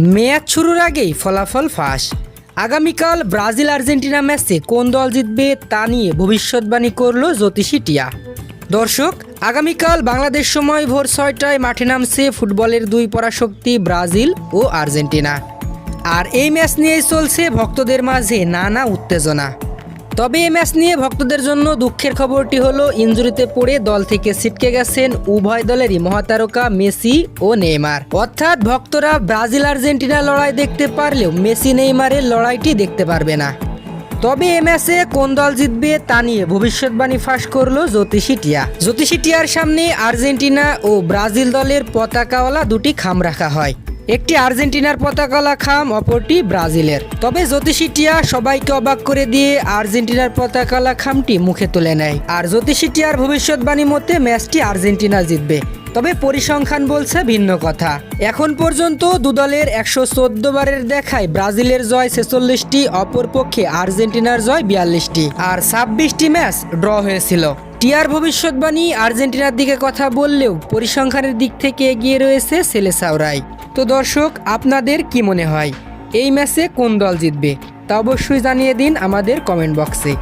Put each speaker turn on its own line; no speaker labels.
Match শুরুর আগেই ফলাফল ফাঁস। আগামীকাল ব্রাজিল আর্জেন্টিনা ম্যাচে কোন দল জিতবে তা নিয়ে ভবিষ্যৎবাণী করল জ্যোতিষী টিয়া। দর্শক, আগামীকাল বাংলাদেশ সময় ভোর ছয়টায় মাঠে নামছে ফুটবলের দুই পরাশক্তি ব্রাজিল ও আর্জেন্টিনা। আর এই ম্যাচ নিয়েই চলছে ভক্তদের মাঝে নানা উত্তেজনা। তবে এই ম্যাচ নিয়ে ভক্তদের জন্য দুঃখের খবরটি হলো, ইঞ্জুরিতে পড়ে দল থেকে ছিটকে গেছেন উভয় দলেরই মহাতারকা মেসি ও নেইমার। অর্থাৎ ভক্তরা ব্রাজিল আর্জেন্টিনা লড়াই দেখতে পারলেও মেসি নেইমারের লড়াইটি দেখতে পারবে না। তবে এ ম্যাচে কোন দল জিতবে তা নিয়ে ভবিষ্যৎবাণী ফাঁস করল জ্যোতিষী টিয়া। জ্যোতিষী টিয়ার সামনে আর্জেন্টিনা ও ব্রাজিল দলের পতাকাওয়ালা দুটি খাম রাখা হয়। একটি আর্জেন্টিনার পতাকাওয়ালা খাম অপরটি ব্রাজিলের। তবে জ্যোতিষী টিয়া সবাইকে অবাক করে দিয়ে আর্জেন্টিনার পতাকাওয়ালা খামটি মুখে তুলে নেয়। আর জ্যোতিষী টিয়ার ভবিষ্যৎবাণী মতে ম্যাচটি আর্জেন্টিনা জিতবে। তবে পরিসংখ্যান বলছে ভিন্ন কথা। এখন পর্যন্ত দুদলের একশো চোদ্দ বারের দেখায় ব্রাজিলের জয় ছেচল্লিশটি, অপরপক্ষে আর্জেন্টিনার জয় বিয়াল্লিশটি। আর ছাব্বিশটি ম্যাচ ড্র হয়েছিল। টিয়ার ভবিষ্যৎবাণী আর্জেন্টিনার দিকে কথা বললেও পরিসংখ্যানের দিক থেকে এগিয়ে রয়েছে সেলেসাওরাই। তো দর্শক, আপনাদের কি মনে হয়? এই ম্যাচে কোন দল জিতবে? তা অবশ্যই জানিয়ে দিন আমাদের কমেন্ট বক্সে।